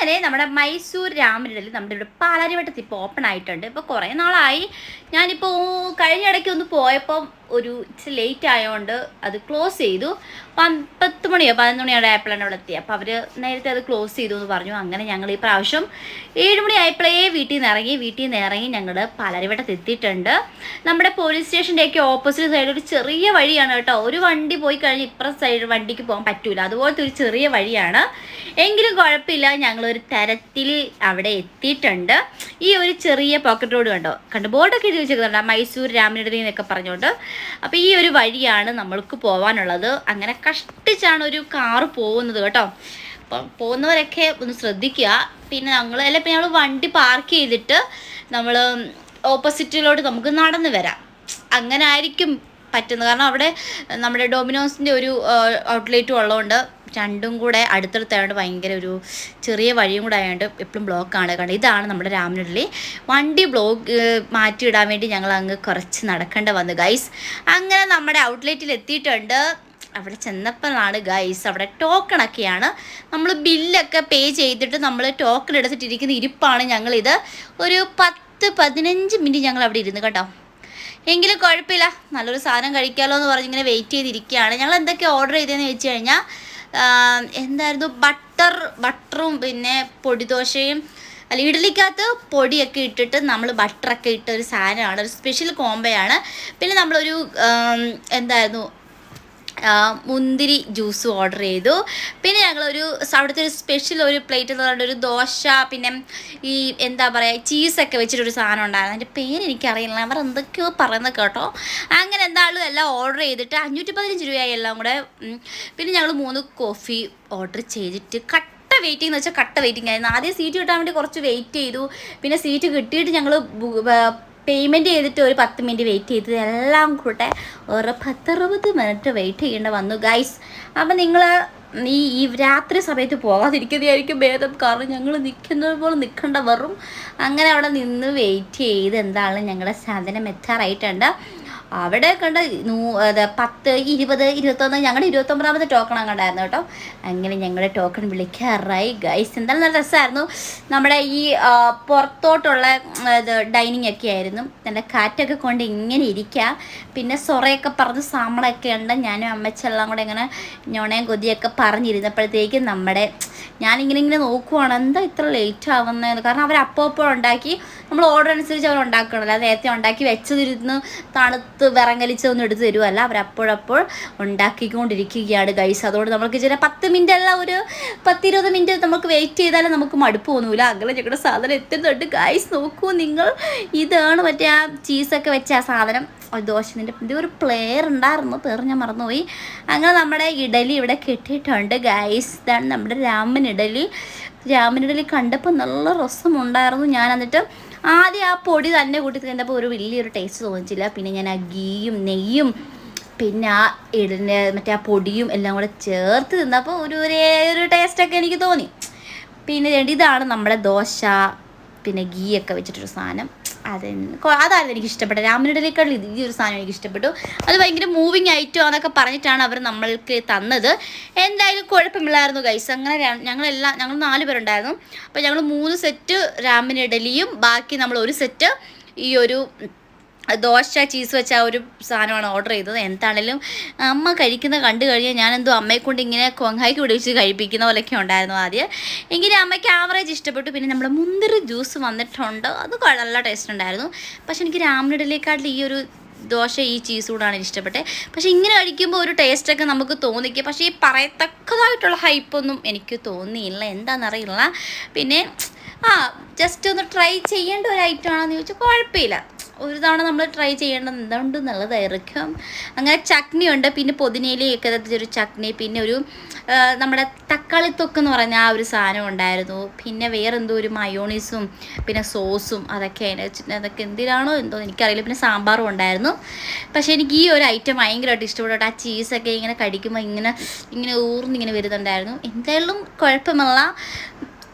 അങ്ങനെ നമ്മുടെ മൈസൂർ രാമനിടലിൽ നമ്മുടെ ഇവിടെ പാലാരിവട്ടത്ത് ഇപ്പോൾ ഓപ്പൺ ആയിട്ടുണ്ട്. ഇപ്പോൾ കുറേ നാളായി. ഞാനിപ്പോൾ കഴിഞ്ഞ ഇടയ്ക്ക് ഒന്ന് പോയപ്പോൾ ഒരു ഇച്ചിരി ലേറ്റ് ആയതുകൊണ്ട് അത് ക്ലോസ് ചെയ്തു. പത്ത് മണിയോ പതിനൊന്ന് മണിയോടെ ആയപ്പോഴാണ് അവിടെ എത്തിയത് അപ്പോൾ അവർ നേരത്തെ അത് ക്ലോസ് ചെയ്തു എന്ന് പറഞ്ഞു. അങ്ങനെ ഞങ്ങൾ ഈ പ്രാവശ്യം ഏഴ് മണി ആയപ്പോഴേ വീട്ടിൽ നിന്ന് ഇറങ്ങി വീട്ടിൽ നിന്ന് ഇറങ്ങി ഞങ്ങൾ പലരിവിടത്ത് എത്തിയിട്ടുണ്ട്. നമ്മുടെ പോലീസ് സ്റ്റേഷന്റെയൊക്കെ ഓപ്പോസിറ്റ് സൈഡിൽ ഒരു ചെറിയ വഴിയാണ് കേട്ടോ. ഒരു വണ്ടി പോയി കഴിഞ്ഞ് ഇപ്പുറം സൈഡ് വണ്ടിക്ക് പോകാൻ പറ്റൂല. അതുപോലത്തെ ഒരു ചെറിയ വഴിയാണ്. എങ്കിലും കുഴപ്പമില്ല. ഞങ്ങളൊരു തരത്തിൽ അവിടെ എത്തിയിട്ടുണ്ട്. ഈ ഒരു ചെറിയ പോക്കറ്റ് റോഡ് കണ്ടോ? കണ്ട്? ബോർഡൊക്കെ എഴുതി വെച്ചേക്കുന്നുണ്ട്. മൈസൂർ രാമനിടതി എന്നൊക്കെ പറഞ്ഞുകൊണ്ട്. അപ്പോൾ ഈ ഒരു വഴിയാണ് നമ്മൾക്ക് പോകാനുള്ളത് അങ്ങനെ കഷ്ടിച്ചാണ് ഒരു കാറ് പോകുന്നത് കേട്ടോ. അപ്പം പോകുന്നവരൊക്കെ ഒന്ന് ശ്രദ്ധിക്കുക. പിന്നെ ഞങ്ങൾ അല്ല പിന്നെ ഞങ്ങൾ വണ്ടി പാർക്ക് ചെയ്തിട്ട് നമ്മൾ ഓപ്പോസിറ്റിലോട്ട് നമുക്ക് നടന്നു വരാം. അങ്ങനെ ആയിരിക്കും പറ്റുന്നത്. കാരണം അവിടെ നമ്മുടെ ഡൊമിനോസിന്റെ ഒരു ഔട്ട്ലെറ്റും ഉള്ളതുകൊണ്ട് രണ്ടും കൂടെ അടുത്തടുത്തായതുകൊണ്ട് ഭയങ്കര ഒരു ചെറിയ വഴിയും കൂടെ ആയതുകൊണ്ട് എപ്പോഴും ബ്ലോക്കാണ് കാരണം ഇതാണ് നമ്മുടെ രാമനുള്ളി വണ്ടി ബ്ലോക്ക് മാറ്റിയിടാൻ വേണ്ടി ഞങ്ങൾ അങ്ങ് കുറച്ച് നടക്കേണ്ട വന്നു. ഗൈസ് അങ്ങനെ നമ്മുടെ ഔട്ട്ലെറ്റിൽ എത്തിയിട്ടുണ്ട്. അവിടെ ചെന്നപ്പോഴാണ് ഗൈസ് അവിടെ ടോക്കണൊക്കെയാണ് നമ്മൾ ബില്ലൊക്കെ പേ ചെയ്തിട്ട് നമ്മൾ ടോക്കൺ എടുത്തിട്ടിരിക്കുന്ന ഇരിപ്പാണ് ഞങ്ങളിത്. ഒരു പത്ത് പതിനഞ്ച് മിനിറ്റ് ഞങ്ങൾ അവിടെ ഇരുന്ന് കേട്ടോ. എങ്കിലും കുഴപ്പമില്ല. നല്ലൊരു സാധനം കഴിക്കാമല്ലോ എന്ന് പറഞ്ഞ് ഇങ്ങനെ വെയിറ്റ് ചെയ്തിരിക്കുകയാണ്. ഞങ്ങൾ എന്തൊക്കെ ഓർഡർ ചെയ്തതെന്ന് വെച്ച് കഴിഞ്ഞാൽ എന്തായിരുന്നു? ബട്ടർ ബട്ടറും പിന്നെ പൊടിദോശയും അല്ല ഇഡ്ഡലിക്കകത്ത് പൊടിയൊക്കെ ഇട്ടിട്ട് നമ്മൾ ബട്ടറൊക്കെ ഇട്ട ഒരു സാധനമാണ്. ഒരു സ്പെഷ്യൽ കോംബോയാണ് പിന്നെ നമ്മളൊരു എന്തായിരുന്നു? മുന്തിരി ജ്യൂസ് ഓർഡർ ചെയ്തു. പിന്നെ ഞങ്ങളൊരു അവിടുത്തെ ഒരു സ്പെഷ്യൽ ഒരു പ്ലേറ്റ് എന്ന് പറഞ്ഞിട്ട് ഒരു ദോശ പിന്നെ ഈ എന്താ പറയുക ചീസൊക്കെ വെച്ചിട്ടൊരു സാധനം ഉണ്ടായിരുന്നു. അതിന്റെ പേര് എനിക്കറിയില്ല. അവർ എന്തൊക്കെയോ പറയുന്നത് കേട്ടോ. അങ്ങനെ എന്തായാലും എല്ലാം ഓർഡർ ചെയ്തിട്ട് അഞ്ഞൂറ്റി പതിനഞ്ച് രൂപയായി എല്ലാം കൂടെ. പിന്നെ ഞങ്ങൾ മൂന്ന് കോഫി ഓർഡർ ചെയ്തിട്ട് കട്ട വെയിറ്റിംഗ് എന്ന് വെച്ചാൽ കട്ട വെയിറ്റിംഗ് ആയിരുന്നു. ആദ്യം സീറ്റ് കിട്ടാൻ വേണ്ടി കുറച്ച് വെയിറ്റ് ചെയ്തു. പിന്നെ സീറ്റ് കിട്ടിയിട്ട് ഞങ്ങൾ പേയ്മെന്റ് ചെയ്തിട്ട് ഒരു പത്ത് മിനിറ്റ് വെയിറ്റ് ചെയ്ത് എല്ലാം കൂടെ ഒരു പത്തറുപത് മിനിറ്റ് വെയിറ്റ് ചെയ്യേണ്ട വന്നു. ഗൈസ് അപ്പം നിങ്ങൾ ഈ ഈ രാത്രി സമയത്ത് പോകാതിരിക്കുന്നതായിരിക്കും ഭേദം. കാരണം ഞങ്ങൾ നിൽക്കുന്നത് പോലെ നിൽക്കേണ്ട വെറും അങ്ങനെ അവിടെ നിന്ന് വെയിറ്റ് ചെയ്ത് എന്താണ് ഞങ്ങളുടെ സാധനം എത്താറായിട്ടുണ്ട്. അവിടെ കണ്ട നൂ പത്ത് ഇരുപത് ഇരുപത്തൊന്ന് ഞങ്ങളുടെ ഇരുപത്തൊമ്പതാമത്തെ ടോക്കൺ അങ്ങോട്ടായിരുന്നു കേട്ടോ. അങ്ങനെ ഞങ്ങളുടെ ടോക്കൺ വിളിക്കാറായി. ഗൈസ് എന്തായാലും നല്ല രസമായിരുന്നു നമ്മുടെ ഈ പുറത്തോട്ടുള്ള ഇത് ഡൈനിങ് ഒക്കെ ആയിരുന്നു. നല്ല കാറ്റൊക്കെ കൊണ്ട് ഇങ്ങനെ ഇരിക്കുക പിന്നെ സൊറയൊക്കെ പറഞ്ഞ് സാമ്പളൊക്കെ ഉണ്ട്. ഞാനും അമ്മച്ചെല്ലാം കൂടെ ഇങ്ങനെ ഞൊണയും കൊതിയൊക്കെ പറഞ്ഞിരുന്നപ്പോഴത്തേക്കും നമ്മുടെ ഞാനിങ്ങനെ ഇങ്ങനെ നോക്കുവാണ്. എന്താ ഇത്ര ലേറ്റ് ആവുന്നതെന്ന് കാരണം അവർ അപ്പോൾ അപ്പോൾ ഉണ്ടാക്കി നമ്മൾ ഓർഡർ അനുസരിച്ച് അവർ ഉണ്ടാക്കണമല്ലോ അത് നേരത്തെ ഉണ്ടാക്കി വെച്ചതിരുന്ന് തണുത്ത് വിറങ്ങലിച്ചൊന്നും എടുത്ത് തരുമല്ല അവരപ്പോഴപ്പോൾ ഉണ്ടാക്കിക്കൊണ്ടിരിക്കുകയാണ് ഗൈസ് അതുകൊണ്ട് നമുക്ക് ചില പത്ത് മിനിറ്റ് അല്ല ഒരു പത്തിരുപത് മിനിറ്റ് നമുക്ക് വെയിറ്റ് ചെയ്താലും നമുക്ക് മടുപ്പ് തോന്നൂല. അങ്ങനെ ഞങ്ങളുടെ സാധനം എത്തുന്നുണ്ട് ഗൈസ് നോക്കൂ നിങ്ങൾ ഇതാണ് മറ്റേ ആ ചീസൊക്കെ വെച്ച ആ സാധനം. ദോശത്തിന്റെ ഇത് ഒരു പ്ലെയർ ഉണ്ടായിരുന്നു. പേര് ഞാൻ മറന്നുപോയി. അങ്ങനെ നമ്മുടെ ഇഡലി ഇവിടെ കിട്ടിയിട്ടുണ്ട് ഗൈസ് ഇതാണ് നമ്മുടെ രാമൻ ഇഡലി. ഇഡലി കണ്ടപ്പോൾ നല്ല രസമുണ്ടായിരുന്നു. ഞാൻ എന്നിട്ട് ആദ്യം ആ പൊടി തന്നെ കൂട്ടി കണ്ടപ്പോൾ ഒരു വലിയൊരു ടേസ്റ്റ് തോന്നിച്ചില്ല പിന്നെ ഞാൻ ആ ഗീയും നെയ്യും പിന്നെ ആ ഇടിന്റെ മറ്റേ ആ പൊടിയും എല്ലാം കൂടെ ചേർത്ത് തിന്നപ്പോൾ ഒരു ഒരേ ഒരു ടേസ്റ്റൊക്കെ എനിക്ക് തോന്നി. പിന്നെ ഇതാണ് നമ്മുടെ ദോശ പിന്നെ ഗീ ഒക്കെ വെച്ചിട്ടൊരു സാധനം. അത് അതായിരുന്നു എനിക്ക് ഇഷ്ടപ്പെട്ടത്. രാമനിടലേക്കാൾ ഇത് ഈ ഒരു സാധനം എനിക്ക് ഇഷ്ടപ്പെട്ടു. അത് ഭയങ്കര മൂവിങ് ആയിട്ടോ എന്നൊക്കെ പറഞ്ഞിട്ടാണ് അവർ നമ്മൾക്ക് തന്നത്. എന്തായാലും കുഴപ്പമില്ലായിരുന്നു ഗൈസ് അങ്ങനെ ഞങ്ങളെല്ലാം ഞങ്ങൾ നാല് പേരുണ്ടായിരുന്നു. അപ്പോൾ ഞങ്ങൾ മൂന്ന് സെറ്റ് രാമനിടലിയും ബാക്കി നമ്മൾ ഒരു സെറ്റ് ഈ ഒരു ദോശ ചീസ് വെച്ച ആ ഒരു സാധനമാണ് ഓർഡർ ചെയ്തത്. എന്താണേലും അമ്മ കഴിക്കുന്ന കണ്ടു കഴിഞ്ഞാൽ ഞാനെന്തോ അമ്മയെ കൊണ്ട് ഇങ്ങനെ കൊങ്ങായ്ക്ക് പിടിച്ച് കഴിപ്പിക്കുന്ന പോലെയൊക്കെ ഉണ്ടായിരുന്നു ആദ്യം. എങ്കിലും അമ്മയ്ക്ക് ആവറേജ് ഇഷ്ടപ്പെട്ടു. പിന്നെ നമ്മുടെ മുന്തിരി ജ്യൂസ് വന്നിട്ടുണ്ട്. അത് നല്ല ടേസ്റ്റ് ഉണ്ടായിരുന്നു. പക്ഷെ എനിക്ക് രാമനിടലേക്കാട്ടിൽ ഈ ഒരു ദോശ ഈ ചീസ് കൂടാണ് ഇഷ്ടപ്പെട്ടത് പക്ഷേ ഇങ്ങനെ കഴിക്കുമ്പോൾ ഒരു ടേസ്റ്റൊക്കെ നമുക്ക് തോന്നിക്കും. പക്ഷേ ഈ പറയത്തക്കതായിട്ടുള്ള ഹൈപ്പൊന്നും എനിക്ക് തോന്നിയില്ല. എന്താണെന്നറിയില്ല. പിന്നെ ആ ജസ്റ്റ് ഒന്ന് ട്രൈ ചെയ്യേണ്ട ഒരു ഐറ്റം ആണെന്ന് ചോദിച്ചാൽ കുഴപ്പമില്ല. ഒരു തവണ നമ്മൾ ട്രൈ ചെയ്യേണ്ടത് എന്തുകൊണ്ട് നല്ലതായിരിക്കും അങ്ങനെ ചട്നി ഉണ്ട് പിന്നെ പൊതിനയിലേക്ക് ഒരു ചട്നി പിന്നെ ഒരു നമ്മുടെ തക്കാളി തൊക്ക് എന്ന് പറഞ്ഞ ആ ഒരു സാധനം ഉണ്ടായിരുന്നു. പിന്നെ വേറെന്തോ ഒരു മയോണീസും പിന്നെ സോസും അതൊക്കെ അതൊക്കെ എന്തിനാണോ എന്തോ എനിക്കറിയില്ല. പിന്നെ സാമ്പാറും ഉണ്ടായിരുന്നു. പക്ഷേ എനിക്ക് ഈ ഒരു ഐറ്റം ഭയങ്കരമായിട്ട് ഇഷ്ടപ്പെട്ടു. ആ ചീസൊക്കെ ഇങ്ങനെ കടിക്കുമ്പോൾ ഇങ്ങനെ ഇങ്ങനെ ഊർന്നിങ്ങനെ വരുന്നുണ്ടായിരുന്നു. എന്തായാലും കുഴപ്പമില്ല.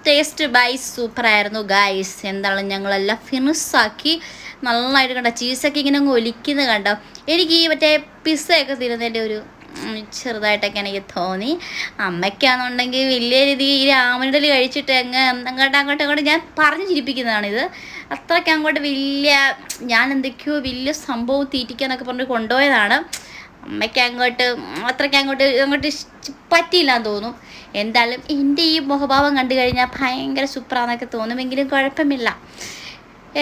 ടേസ്റ്റ് ബൈ സൂപ്പറായിരുന്നു ഗൈസ് എന്താണ് ഞങ്ങളെല്ലാം ഫിനിഷാക്കി നന്നായിട്ട് കണ്ട? ചീസൊക്കെ ഇങ്ങനെ അങ്ങ് ഒലിക്കുന്നത് കണ്ടോ? എനിക്ക് ഈ മറ്റേ പിസ്സയൊക്കെ തിരുന്നതിന്റെ ഒരു ചെറുതായിട്ടൊക്കെ എനിക്ക് തോന്നി. അമ്മയ്ക്കാണെന്നുണ്ടെങ്കിൽ വലിയ രീതിയിൽ ഈ രാമനിടൽ കഴിച്ചിട്ട് അങ്ങ് അങ്ങോട്ട് അങ്ങോട്ടും അങ്ങോട്ട് ഞാൻ പറഞ്ഞു ചിരിപ്പിക്കുന്നതാണിത് അത്രയ്ക്ക് അങ്ങോട്ട് വലിയ ഞാൻ എന്തൊക്കെയോ വലിയ സംഭവം തീറ്റിക്കാന്നൊക്കെ പറഞ്ഞ് കൊണ്ടുപോയതാണ്. അമ്മയ്ക്ക് അങ്ങോട്ട് അത്രയ്ക്ക് അങ്ങോട്ട് അങ്ങോട്ട് പറ്റിയില്ല എന്ന് തോന്നും. എന്തായാലും എന്റെ ഈ മുഖഭാവം കണ്ടു കഴിഞ്ഞാൽ ഭയങ്കര സൂപ്പറാന്നൊക്കെ തോന്നുമെങ്കിലും കുഴപ്പമില്ല.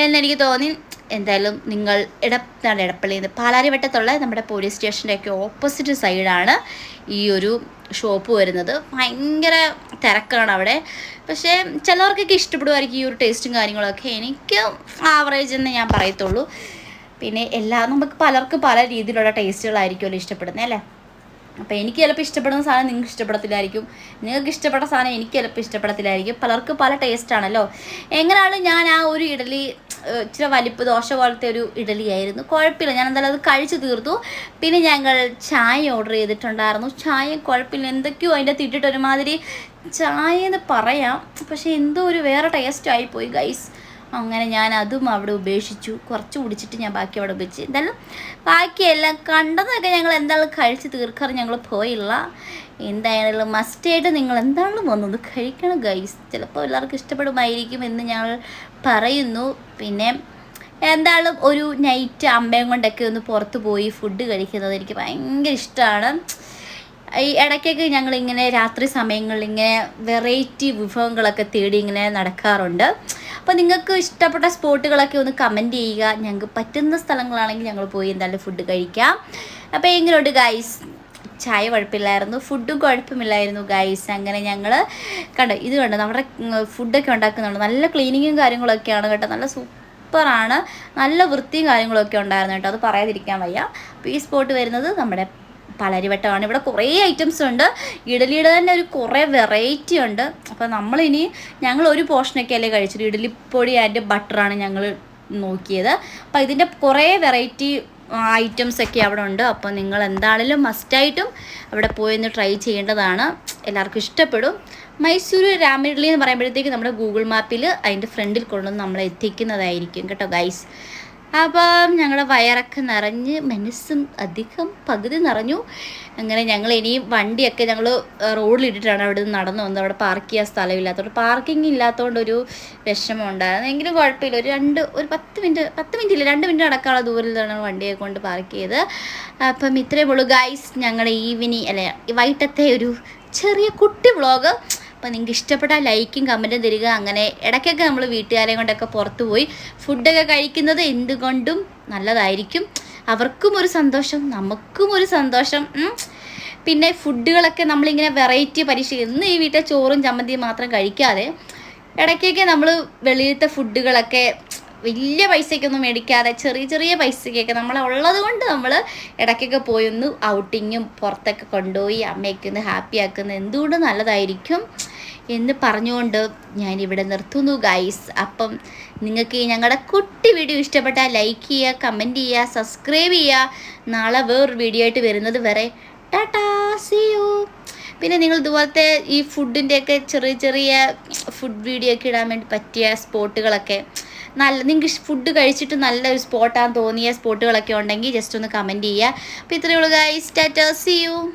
എന്നെനിക്ക് തോന്നി എന്തായാലും നിങ്ങൾ ഇടത്താണ് ഇടപ്പള്ളിയിൽ നിന്ന് പാലാരിവട്ടത്തുള്ള നമ്മുടെ പോലീസ് സ്റ്റേഷന്റെ ഒക്കെ ഓപ്പോസിറ്റ് സൈഡാണ് ഈ ഒരു ഷോപ്പ് വരുന്നത്. ഭയങ്കര തിരക്കാണ് അവിടെ. പക്ഷേ ചിലവർക്കൊക്കെ ഇഷ്ടപ്പെടുമായിരിക്കും ഈ ഒരു ടേസ്റ്റും കാര്യങ്ങളൊക്കെ. എനിക്ക് ആവറേജ് എന്ന് ഞാൻ പറയത്തുള്ളൂ. പിന്നെ എല്ലാ നമുക്ക് പലർക്കും പല രീതിയിലുള്ള ടേസ്റ്റുകളായിരിക്കുമല്ലോ ഇഷ്ടപ്പെടുന്നത് അല്ലേ? അപ്പോൾ എനിക്ക് ചിലപ്പോൾ ഇഷ്ടപ്പെടുന്ന സാധനം നിങ്ങൾക്ക് ഇഷ്ടപ്പെടത്തില്ലായിരിക്കും. നിങ്ങൾക്ക് ഇഷ്ടപ്പെട്ട സാധനം എനിക്ക് ചിലപ്പോൾ ഇഷ്ടപ്പെടത്തില്ലായിരിക്കും. പലർക്കും പല ടേസ്റ്റാണല്ലോ എങ്ങനെയാണ് ഞാൻ ആ ഒരു ഇഡലി ഇച്ചിരി വലിപ്പ് ദോശ പോലത്തെ ഒരു ഇഡലി ആയിരുന്നു. കുഴപ്പമില്ല. ഞാൻ എന്തായാലും അത് കഴിച്ചു തീർത്തു. പിന്നെ ഞങ്ങൾ ചായ ഓർഡർ ചെയ്തിട്ടുണ്ടായിരുന്നു. ചായ കുഴപ്പമില്ല. എന്തൊക്കെയോ അതിന്റെ തിട്ടിട്ട് ഒരുമാതിരി ചായ എന്ന് പറയാം. പക്ഷേ എന്തോ ഒരു വേറെ ടേസ്റ്റ് ആയിപ്പോയി ഗൈസ് അങ്ങനെ ഞാൻ അതും അവിടെ ഉപേക്ഷിച്ചു. കുറച്ച് കുടിച്ചിട്ട് ഞാൻ ബാക്കി അവിടെ ഉപയോഗിച്ചു എന്തായാലും ബാക്കിയെല്ലാം കണ്ടതൊക്കെ ഞങ്ങൾ എന്തായാലും കഴിച്ച് തീർക്കാറ് ഞങ്ങൾ പോയില്ല. എന്തായാലും മസ്റ്റായിട്ട് നിങ്ങൾ എന്താണെന്ന് വന്നത് കഴിക്കണം ഗൈസ് ചിലപ്പോൾ എല്ലാവർക്കും ഇഷ്ടപ്പെടുമായിരിക്കും എന്ന് ഞങ്ങൾ പറയുന്നു. പിന്നെ എന്തായാലും ഒരു നൈറ്റ് അമ്മയും കൊണ്ടൊക്കെ ഒന്ന് പുറത്ത് പോയി ഫുഡ് കഴിക്കുന്നത് എനിക്ക് ഭയങ്കര ഇഷ്ടമാണ്. ഈ ഇടയ്ക്കൊക്കെ ഞങ്ങളിങ്ങനെ രാത്രി സമയങ്ങളിൽ ഇങ്ങനെ വെറൈറ്റി വിഭവങ്ങളൊക്കെ തേടി ഇങ്ങനെ നടക്കാറുണ്ട്. അപ്പോൾ നിങ്ങൾക്ക് ഇഷ്ടപ്പെട്ട സ്പോട്ടുകളൊക്കെ ഒന്ന് കമന്റ് ചെയ്യുക. ഞങ്ങൾക്ക് പറ്റുന്ന സ്ഥലങ്ങളാണെങ്കിൽ ഞങ്ങൾ പോയി എന്തായാലും ഫുഡ് കഴിക്കാം. അപ്പോൾ എങ്ങനെയുണ്ട് ഗൈസ് ചായ കുഴപ്പമില്ലായിരുന്നു. ഫുഡും കുഴപ്പമില്ലായിരുന്നു ഗൈസ് അങ്ങനെ ഞങ്ങൾ കണ്ടോ ഇത് കണ്ടോ നമ്മുടെ ഫുഡൊക്കെ ഉണ്ടാക്കുന്നുണ്ട്. നല്ല ക്ലീനിങ്ങും കാര്യങ്ങളൊക്കെയാണ് കേട്ടോ. നല്ല സൂപ്പറാണ് നല്ല വൃത്തിയും കാര്യങ്ങളൊക്കെ ഉണ്ടായിരുന്നു കേട്ടോ. അത് പറയാതിരിക്കാൻ വയ്യ. അപ്പോൾ ഈ സ്പോട്ട് വരുന്നത് നമ്മുടെ പലരിവട്ടമാണ് ഇവിടെ കുറേ ഐറ്റംസ് ഉണ്ട്. ഇഡലിയുടെ തന്നെ ഒരു കുറേ വെറൈറ്റി ഉണ്ട്. അപ്പോൾ നമ്മളിനി ഞങ്ങൾ ഒരു പോർഷനൊക്കെ അല്ലേ കഴിച്ചത്? ഇഡലിപ്പൊടി ആൻഡ് ബട്ടറാണ് ഞങ്ങൾ നോക്കിയത്. അപ്പോൾ ഇതിന്റെ കുറേ വെറൈറ്റി ഐറ്റംസ് ഒക്കെ അവിടെ ഉണ്ട്. അപ്പോൾ നിങ്ങൾ എന്താണെങ്കിലും മസ്റ്റായിട്ടും അവിടെ പോയി ഒന്ന് ട്രൈ ചെയ്യേണ്ടതാണ്. എല്ലാവർക്കും ഇഷ്ടപ്പെടും. മൈസൂർ രാമിഡ്ലി എന്ന് പറയുമ്പോഴത്തേക്ക് നമ്മുടെ ഗൂഗിൾ മാപ്പിൽ അതിന്റെ ഫ്രണ്ടിൽ കൊണ്ടുവന്ന് നമ്മളെ എത്തിക്കുന്നതായിരിക്കും. കേട്ടോ ഗൈസ് അപ്പം ഞങ്ങളുടെ വയറൊക്കെ നിറഞ്ഞ് മനസ്സും അധികം പകുതി നിറഞ്ഞു. അങ്ങനെ ഞങ്ങൾ ഇനിയും വണ്ടിയൊക്കെ ഞങ്ങൾ റോഡിലിട്ടിട്ടാണ് അവിടെ നിന്ന് നടന്നു വന്നത്. അവിടെ പാർക്ക് ചെയ്യാൻ സ്ഥലമില്ലാത്തതുകൊണ്ട് പാർക്കിംഗ് ഇല്ലാത്തതുകൊണ്ട് ഒരു വിഷമം ഉണ്ടായിരുന്നു. എങ്കിലും കുഴപ്പമില്ല. ഒരു രണ്ട് ഒരു പത്ത് മിനിറ്റ് പത്ത് മിനിറ്റ് ഇല്ല രണ്ട് മിനിറ്റ് നടക്കാനുള്ള ദൂരത്തിലാണ് വണ്ടിയെ കൊണ്ട് പാർക്ക് ചെയ്ത് അപ്പം ഇത്രയേ ഉള്ളൂ ഗൈസ് ഞങ്ങളുടെ ഈവനിങ് അല്ലെ വൈകിട്ടത്തെ ഒരു ചെറിയ കുട്ടി വ്ളോഗ്. അപ്പോൾ നിങ്ങൾക്ക് ഇഷ്ടപ്പെട്ടാൽ ലൈക്കും കമന്റും തരിക. അങ്ങനെ ഇടയ്ക്കൊക്കെ നമ്മൾ വീട്ടുകാരെയും കൊണ്ടൊക്കെ പുറത്തു പോയി ഫുഡൊക്കെ കഴിക്കുന്നത് എന്തുകൊണ്ടും നല്ലതായിരിക്കും. അവർക്കും ഒരു സന്തോഷം നമുക്കും ഒരു സന്തോഷം. പിന്നെ ഫുഡുകളൊക്കെ നമ്മളിങ്ങനെ വെറൈറ്റി പരീക്ഷിക്കും ഇന്ന് ഈ വീട്ടിലെ ചോറും ചമ്മന്തിയും മാത്രം കഴിക്കാതെ ഇടയ്ക്കൊക്കെ നമ്മൾ വെളിയിലത്തെ ഫുഡുകളൊക്കെ വലിയ പൈസയ്ക്കൊന്നും മേടിക്കാതെ ചെറിയ ചെറിയ പൈസയ്ക്കൊക്കെ നമ്മൾ ഉള്ളത് കൊണ്ട് നമ്മൾ ഇടയ്ക്കൊക്കെ പോയി ഒന്ന് ഔട്ടിങ്ങും പുറത്തൊക്കെ കൊണ്ടുപോയി അമ്മയൊക്കെ ഒന്ന് ഹാപ്പി ആക്കുന്നത് എന്തുകൊണ്ടും നല്ലതായിരിക്കും. എന്ന് പറഞ്ഞുകൊണ്ട് ഞാൻ ഇവിടെ നിർത്തുന്നു ഗൈസ് അപ്പം നിങ്ങൾക്ക് ഞങ്ങളുടെ കുട്ടി വീഡിയോ ഇഷ്ടപ്പെട്ടാൽ ലൈക്ക് ചെയ്യുക കമന്റ് ചെയ്യുക സബ്സ്ക്രൈബ് ചെയ്യുക. നാളെ വേറൊരു വീഡിയോ ആയിട്ട് വരുന്നത് വരെ ടാറ്റാ സി യു പിന്നെ നിങ്ങൾ ഇതുപോലത്തെ ഈ ഫുഡിന്റെയൊക്കെ ചെറിയ ചെറിയ ഫുഡ് വീഡിയോ ഒക്കെ ഇടാൻ വേണ്ടി പറ്റിയ സ്പോട്ടുകളൊക്കെ നല്ല നിങ്ങൾക്ക് ഫുഡ് കഴിച്ചിട്ട് നല്ലൊരു സ്പോട്ടാന്ന് തോന്നിയ സ്പോട്ടുകളൊക്കെ ഉണ്ടെങ്കിൽ ജസ്റ്റ് ഒന്ന് കമന്റ് ചെയ്യുക. അപ്പോൾ ഇത്രയേ ഉള്ളൂ ഗൈസ് ടാറ്റാ സി യു